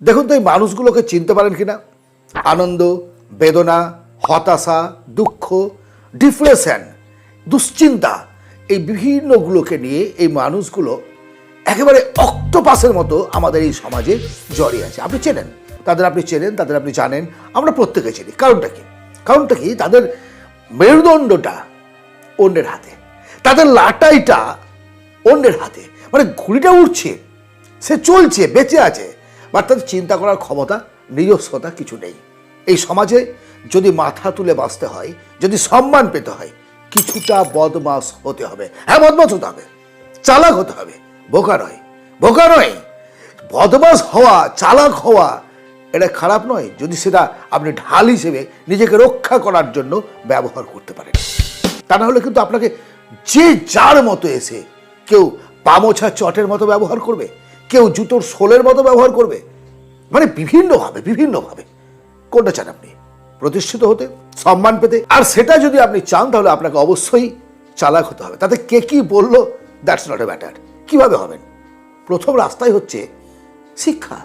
দেখুন তো এই মানুষগুলোকে চিনতে পারেন কি না আনন্দ, বেদনা, হতাশা, দুঃখ, ডিপ্রেশন, দুশ্চিন্তা, এই বিভিন্নগুলোকে নিয়ে এই মানুষগুলো একেবারে অক্টোপাসের মতো আমাদের এই সমাজে জড়িয়ে আছে। আপনি চেনেন, তাদের আপনি চেনেন, তাদের আপনি জানেন, আমরা প্রত্যেকে চিনি। কারণটা কি? কারণটা কি? তাদের মেরুদণ্ডটা অন্যের হাতে, তাদের লাটাইটা অন্যের হাতে। মানে ঘুড়িটা উঠছে সে চলছে, বেঁচে আছে বা তাদের চিন্তা করার ক্ষমতা, নিজস্বতা কিছু নেই। এই সমাজে যদি মাথা তুলে বাঁচতে হয়, যদি সম্মান পেতে হয়, কিছুটা বদমাস হতে হবে। হ্যাঁ বদমাস হতে হবে। চালাক হতে হবে। বোকা নয়। বোকা নয়। বদমাস হওয়া, চালাক হওয়া, এটা খারাপ নয় যদি সেটা আপনি ঢাল হিসেবে নিজেকে রক্ষা করার জন্য ব্যবহার করতে পারেন। তা না হলে কিন্তু আপনাকে যে যার মতো এসে কেউ পামোছা চটের মতো ব্যবহার করবে কেউ জুতোর সোলের মতো ব্যবহার করবে? মানে বিভিন্নভাবে বিভিন্নভাবে। কোনটা চান আপনি? প্রতিষ্ঠিত হতে, সম্মান পেতে? আর সেটা যদি আপনি চান, তাহলে আপনাকে অবশ্যই চালাক হতে হবে। তাতে কে কি বলল দ্যাটস নট এ ম্যাটার কীভাবে হবেন? প্রথম রাস্তাই হচ্ছে শিক্ষা।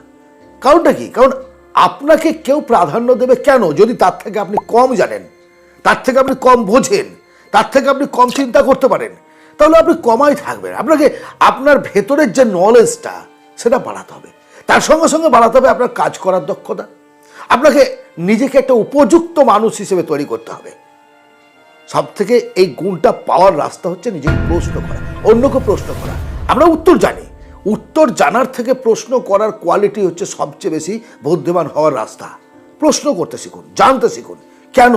কারণটা কি? কারণ আপনাকে কেউ প্রাধান্য দেবে কেন? যদি তার থেকে আপনি কম জানেন, তার থেকে আপনি কম বোঝেন, তার থেকে আপনি কম চিন্তা করতে পারেন, তাহলে আপনি কমাই থাকবেন। আপনাকে, আপনার ভেতরের যে নলেজটা সেটা বাড়াতে হবে। তার সঙ্গে সঙ্গে বাড়াতে হবে আপনার কাজ করার দক্ষতা। আপনাকে নিজেকে একটা উপযুক্ত মানুষ হিসেবে তৈরি করতে হবে। সব থেকে এই গুণটা পাওয়ার রাস্তা হচ্ছে নিজেকে প্রশ্ন করা, অন্যকে প্রশ্ন করা। আমরা উত্তর জানি। উত্তর জানার থেকে প্রশ্ন করার কোয়ালিটি হচ্ছে সবচেয়ে বেশি বুদ্ধিমান হওয়ার রাস্তা। প্রশ্ন করতে শিখুন, জানতে শিখুন। কেন?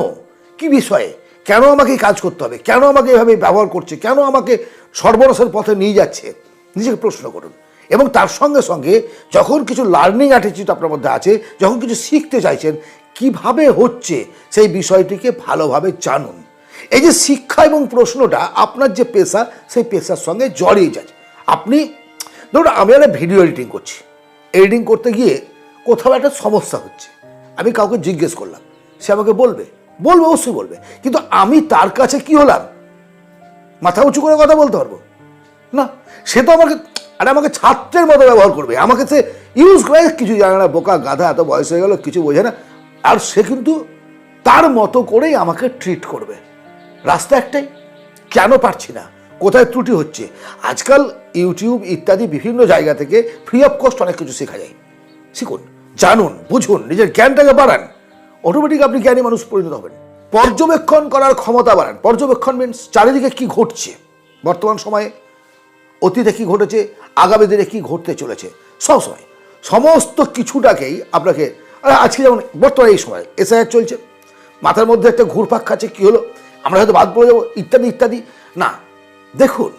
কি বিষয়ে? কেন আমাকে কাজ করতে হবে? কেন আমাকে এভাবে ব্যবহার করছে? কেন আমাকে সর্বনাশের পথে নিয়ে যাচ্ছে? নিজেকে প্রশ্ন করুন। এবং তার সঙ্গে সঙ্গে যখন কিছু লার্নিং অ্যাটিটিউড আপনার মধ্যে আছে, যখন কিছু শিখতে চাইছেন, কীভাবে হচ্ছে সেই বিষয়টিকে ভালোভাবে জানুন। এই যে শিক্ষা এবং প্রশ্নটা আপনার যে পেশা, সেই পেশার সঙ্গে জড়িয়ে যায় আপনি, ধরুন আমি একটা ভিডিও এডিটিং করছি। এডিটিং করতে গিয়ে কোথাও একটা সমস্যা হচ্ছে। আমি কাউকে জিজ্ঞেস করলাম। সে আমাকে বলবে। বলবে, অবশ্যই বলবে। কিন্তু আমি তার কাছে কি হলাম? মাথা উঁচু করে কথা বলতে পারব? না। সে তো আমাকে আরে আমাকে ছাত্রের মতো ব্যবহার করবে। আমাকে সে ইউজ করে, কিছু জানে না, বোকা, গাধা, এত বয়স হয়ে গেল, কিছু বোঝে না। আর সে কিন্তু তার মতো করেই আমাকে ট্রিট করবে। রাস্তা একটাই, কেন পারছি না? কোথায় ত্রুটি হচ্ছে? আজকাল ইউটিউব ইত্যাদি বিভিন্ন জায়গা থেকে ফ্রি অফ কস্ট অনেক কিছু শেখা যায়। শিখুন, জানুন, বুঝুন, নিজের জ্ঞানটাকে বাড়ান। অটোমেটিক আপনি জ্ঞানী মানুষ পরিণত হবেন। পর্যবেক্ষণ করার ক্ষমতা বাড়ান। পর্যবেক্ষণ মিনস চারিদিকে কি ঘটছে? বর্তমান সময়ে অতীতে কী ঘটেছে, আগামী দিনে কী ঘটতে চলেছে সবসময় সমস্ত কিছুটাকেই আপনাকে আজকে যেমন বর্তমানে এই সময় এসআইআর চলছে, মাথার মধ্যে একটা ঘুরপাক খাচ্ছে, কি হলো, আমরা হয়তো বাদ পড়ে যাব, ইত্যাদি ইত্যাদি। না, দেখুন,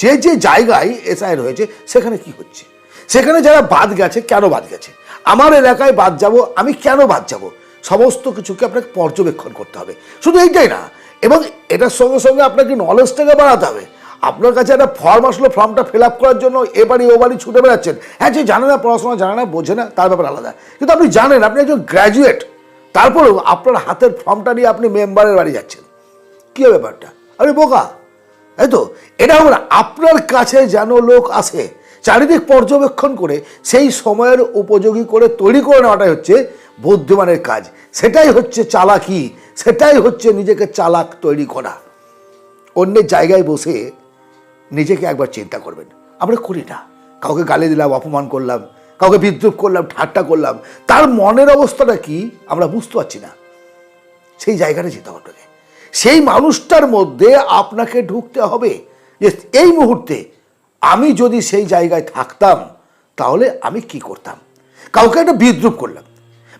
যে যে জায়গায় এসআইআর হয়েছে, সেখানে কি হচ্ছে? সেখানে যারা বাদ গেছে, কেন বাদ গেছে? আমার এলাকায় বাদ যাব, আমি কেন বাদ যাব? সমস্ত কিছুকে আপনাকে পর্যবেক্ষণ করতে হবে। শুধু এইটাই না, এবং এটার সঙ্গে সঙ্গে আপনাকে নলেজটাকে বাড়াতে হবে। আপনার কাছে একটা ফর্ম আসলো ফর্মটা ফিল আপ করার জন্য এ বাড়ি ও বাড়ি ছুটে বেড়াচ্ছেন। হ্যাঁ যে জানে না, পড়াশোনা জানে না, বোঝে না, তার ব্যাপার আলাদা। কিন্তু আপনি জানেন, আপনি একজন গ্র্যাজুয়েট তারপরেও আপনার হাতের ফর্মটা নিয়ে আপনি মেম্বারের বাড়ি যাচ্ছেন। কী ব্যাপারটা? আরে বোকা! তাই তো, এটা আমরা আপনার কাছে যেন লোক আসে, চারিদিক পর্যবেক্ষণ করে, সেই সময়ের উপযোগী করে তৈরি করে নেওয়াটাই হচ্ছে বুদ্ধিমানের কাজ। সেটাই হচ্ছে চালাকি, সেটাই হচ্ছে নিজেকে চালাক তৈরি করা। অন্যের জায়গায় বসে নিজেকে একবার চিন্তা করবেন। আমরা করি না। কাউকে গালি দিলাম, অপমান করলাম, কাউকে বিদ্রুপ করলাম, ঠাট্টা করলাম, তার মনের অবস্থাটা কি আমরা বুঝতে পারছি না। সেই জায়গাটা যেতে হবে সেই মানুষটার মধ্যে আপনাকে ঢুকতে হবে যে, এই মুহূর্তে আমি যদি সেই জায়গায় থাকতাম, তাহলে আমি কি করতাম? কাউকে একটা বিদ্রুপ করলাম।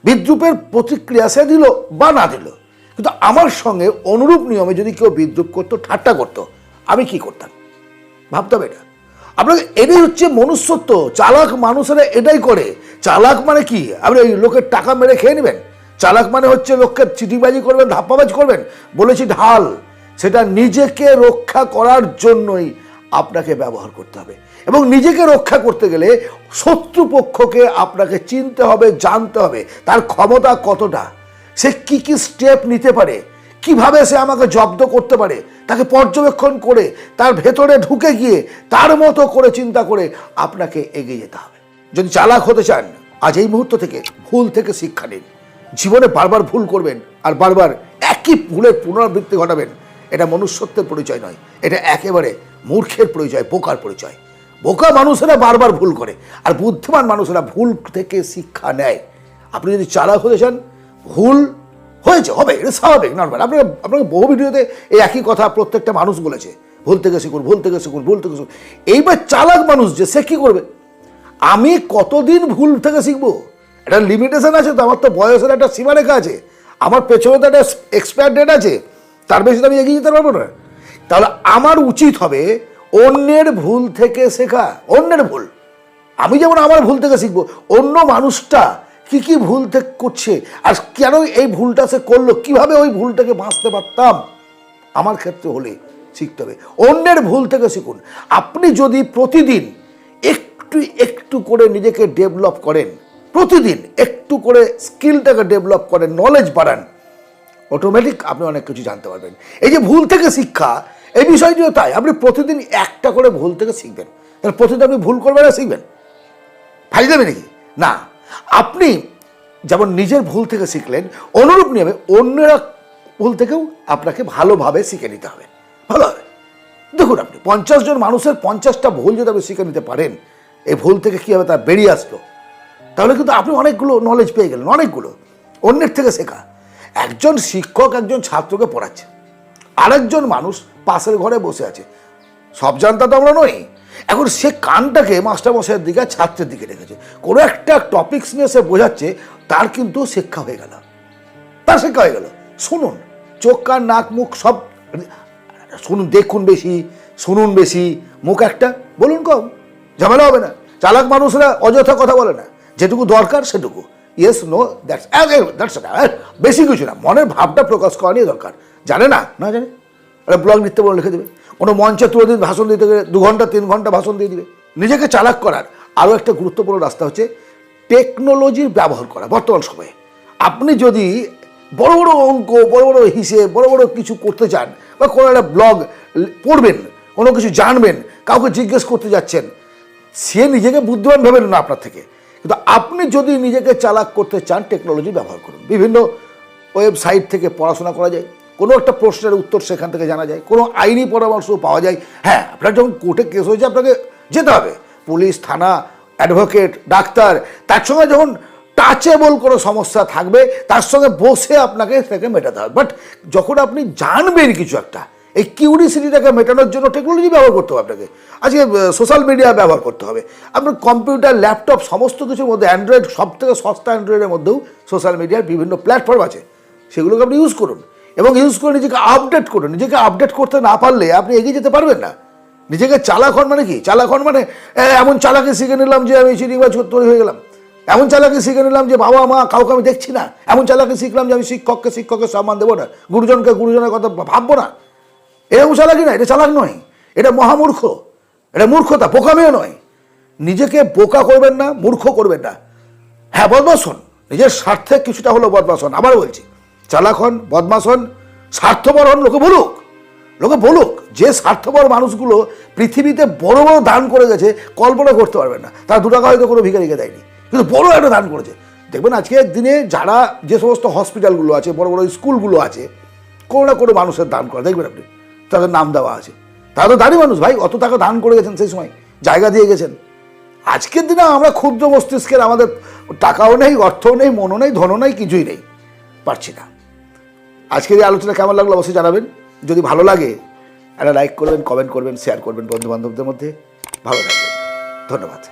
বিদ্রুপের প্রতিক্রিয়া সে দিল বা না দিল। কিন্তু আমার সঙ্গে অনুরূপ নিয়মে যদি কেউ বিদ্রুপ করতো, ঠাট্টা করতো, আমি কি করতাম? ভাবতে হবে এটা। আপনাকে এটাই হচ্ছে মনুষ্যত্ব, চালাক মানুষেরা এটাই করে। চালাক মানে কি? আপনি ওই লোকের টাকা মেরে খেয়ে নেবেন। চালাক মানে হচ্ছে লোককে চিটিবাজি করবেন, ধাপ্পাবাজি করবেন। বলেছি ঢাল, সেটা নিজেকে রক্ষা করার জন্যই আপনাকে ব্যবহার করতে হবে। এবং নিজেকে রক্ষা করতে গেলে শত্রুপক্ষকে আপনাকে চিনতে হবে, জানতে হবে, তার ক্ষমতা কতটা, সে কি কি স্টেপ নিতে পারে কীভাবে সে আমাকে জব্দ করতে পারে? তাকে পর্যবেক্ষণ করে, তার ভেতরে ঢুকে গিয়ে, তার মতো করে চিন্তা করে আপনাকে এগিয়ে যেতে হবে। যদি চালাক হতে চান, আজ এই মুহূর্ত থেকে ভুল থেকে শিক্ষা নিন। জীবনে বারবার ভুল করবেন আর বারবার একই ভুলের পুনরাবৃত্তি ঘটাবেন। এটা মনুষ্যত্বের পরিচয় নয়, এটা একেবারে মূর্খের পরিচয়, বোকার পরিচয়। বোকা মানুষেরা বারবার ভুল করে, আর বুদ্ধিমান মানুষেরা ভুল থেকে শিক্ষা নেয়। আপনি যদি চালাক হতে চান, ভুল হয়েছে, হবে, এটা স্বাভাবিক নর্মাল আপনাকে আপনাকে বহু ভিডিওতে এই একই কথা প্রত্যেকটা মানুষ বলেছে। ভুল থেকে শিখুন, ভুল থেকে শিখুন, ভুল থেকে শিখুন। এইবার চালাক মানুষ যে, সে কী করবে? আমি কতদিন ভুল থেকে শিখব? একটা লিমিটেশন আছে তো, আমার তো বয়সের একটা সীমারেখা আছে। আমার পেছনে তো একটা এক্সপায়ার ডেট আছে, তার বেশি তো আমি এগিয়ে যেতে পারব না। তাহলে আমার উচিত হবে অন্যের ভুল থেকে শেখা, অন্যের ভুল। আমি যেমন আমার ভুল থেকে শিখব, অন্য মানুষটা কি কি ভুল থেকে করছে? আর কেন এই ভুলটা সে করল? কীভাবে ওই ভুলটাকে বাঁচতে পারতাম? আমার ক্ষেত্রে হলে শিখতে হবে। অন্যের ভুল থেকে শিখুন। আপনি যদি প্রতিদিন একটু একটু করে নিজেকে ডেভেলপ করেন, প্রতিদিন একটু করে স্কিলটাকে ডেভেলপ করেন নলেজ বাড়ান অটোমেটিক আপনি অনেক কিছু জানতে পারবেন। এই যে ভুল থেকে শিক্ষা, এই বিষয়টিও তাই। আপনি প্রতিদিন একটা করে ভুল থেকে শিখবেন। তাহলে প্রতিদিন আপনি ভুল করবেন আর শিখবেন? ফাইল দেবে নাকি? না। আপনি যেমন নিজের ভুল থেকে শিখলেন, অনুরূপ নিয়মে অন্যরা ভুল থেকেও আপনাকে ভালোভাবে শিখে নিতে হবে। ভালো হবে? দেখুন আপনি, পঞ্চাশ জন মানুষের পঞ্চাশটা ভুল যদি আপনি শিখে নিতে পারেন এই ভুল থেকে কী হবে? তা বেরিয়ে আসলো। তাহলে কিন্তু আপনি অনেকগুলো নলেজ পেয়ে গেলেন, অনেকগুলো। অন্যের থেকে শেখা। একজন শিক্ষক একজন ছাত্রকে পড়াচ্ছে। আরেকজন মানুষ পাশের ঘরে বসে আছে। সব জানতা তো আমরা নই। এখন সে কানটাকে মাস্টারমশাইয়ের দিকে ছাত্রের দিকে রেখেছে। কোনো একটা টপিক্স নিয়ে সে বোঝাচ্ছে, তার কিন্তু শিক্ষা হয়ে গেল। তার শিক্ষা হয়ে গেল। শুনুন, চোখ, কান, নাক, মুখ সব শুনুন, দেখুন বেশি, শুনুন বেশি, মুখ একটা, বলুন কম। ঝামেলা হবে না। চালাক মানুষরা অযথা কথা বলে না। যেটুকু দরকার সেটুকু। ইয়েস নো দ্যাটস দ্যাটস বেশি কিছু না, মনের ভাবটা প্রকাশ করা নিয়ে দরকার। জানে না? না জানে? একটা ব্লগ লিখতে বলে লিখে দেবে। কোনো মঞ্চে তুলে দিন ভাষণ দিতে গেলে দু ঘণ্টা, তিন ঘণ্টা ভাষণ দিয়ে দিবে। নিজেকে চালাক করার আরও একটা গুরুত্বপূর্ণ রাস্তা হচ্ছে টেকনোলজির ব্যবহার করা বর্তমান সময়ে। আপনি যদি বড় বড় অঙ্ক, বড় বড় হিসেব, বড় বড় কিছু করতে চান বা কোনো একটা ব্লগ পড়বেন, কোনো কিছু জানবেন, কাউকে জিজ্ঞেস করতে যাচ্ছেন, সে নিজেকে বুদ্ধিমান ভাবেন না আপনার থেকে। কিন্তু আপনি যদি নিজেকে চালাক করতে চান, টেকনোলজি ব্যবহার করুন। বিভিন্ন ওয়েবসাইট থেকে পড়াশোনা করা যায়। কোনো একটা প্রশ্নের উত্তর সেখান থেকে জানা যায়, কোনো আইনি পরামর্শ পাওয়া যায়। হ্যাঁ আপনার যখন কোর্টে কেস হয়েছে, আপনাকে যেতে হবে। পুলিশ, থানা, অ্যাডভোকেট, ডাক্তার, তার সঙ্গে যখন টাচেবল কোনো সমস্যা থাকবে, তার সঙ্গে বসে আপনাকে সেটাকে মেটাতে হবে। বাট যখন আপনি জানবেন কিছু একটা, এই কিউরিসিটিটাকে মেটানোর জন্য টেকনোলজি ব্যবহার করতে হবে আপনাকে। আজকে সোশ্যাল মিডিয়া ব্যবহার করতে হবে। আপনার কম্পিউটার ল্যাপটপ সমস্ত কিছুর মধ্যে অ্যান্ড্রয়েড সব থেকে সস্তা অ্যান্ড্রয়েডের মধ্যেও সোশ্যাল মিডিয়ার বিভিন্ন প্ল্যাটফর্ম আছে। সেগুলোকে আপনি ইউজ করুন। এবং ইউজ করে নিজেকে আপডেট করুন। নিজেকে আপডেট করতে না পারলে আপনি এগিয়ে যেতে পারবেন না। নিজেকে চালাক হন মানে কি? চালাক হন মানে এমন চালাকে শিখে নিলাম যে আমি চিনিবাজ তৈরি হয়ে গেলাম। এমন চালাকে শিখে নিলাম যে বাবা, মা, কাউকে আমি দেখছি না। এমন চালাকে শিখলাম যে আমি শিক্ষককে, শিক্ষকের সম্মান দেবো না। গুরুজনকে, গুরুজনের কথা ভাববো না। এরকম চালাকি না, এটা চালাক নয়। এটা মহামূর্খ। এটা মূর্খতা, বোকামিও নয়। নিজেকে বোকা করবেন না, মূর্খ করবেন না। হ্যাঁ বদমাস হন। নিজের স্বার্থে কিছুটা হলো বদমাস হন। আবার বলছি চালাক হন বদমাস হন, স্বার্থপর হন, লোকে বলুক। লোকে বলুক, যে স্বার্থপর মানুষগুলো পৃথিবীতে বড় বড় দান করে গেছে, কল্পনা করতে পারবেন না। তারা দু টাকা হয়তো কোনো ভিখারিকে দেয়নি। কিন্তু বড় একটা দান করেছে। দেখবেন আজকের দিনে যারা যে সমস্ত হসপিটালগুলো আছে, বড় বড় স্কুলগুলো আছে, কোনো না কোনো মানুষের দান করে। দেখবেন আপনি, তাদের নাম দেওয়া আছে। তারা তো দাঁড়ি মানুষ ভাই, অত টাকা দান করে গেছেন সেই সময়, জায়গা দিয়ে গেছেন। আজকের দিনে আমরা ক্ষুদ্র মস্তিষ্কের আমাদের টাকাও নেই, অর্থও নেই, মনও নেই, ধনও নেই, কিছুই নেই। পারছি না। আজকের এই আলোচনা কেমন লাগল অবশ্যই জানাবেন। যদি ভালো লাগে, একটা লাইক করবেন কমেন্ট করবেন শেয়ার করবেন বন্ধু বান্ধবদের মধ্যে। ভালো থাকবেন। ধন্যবাদ।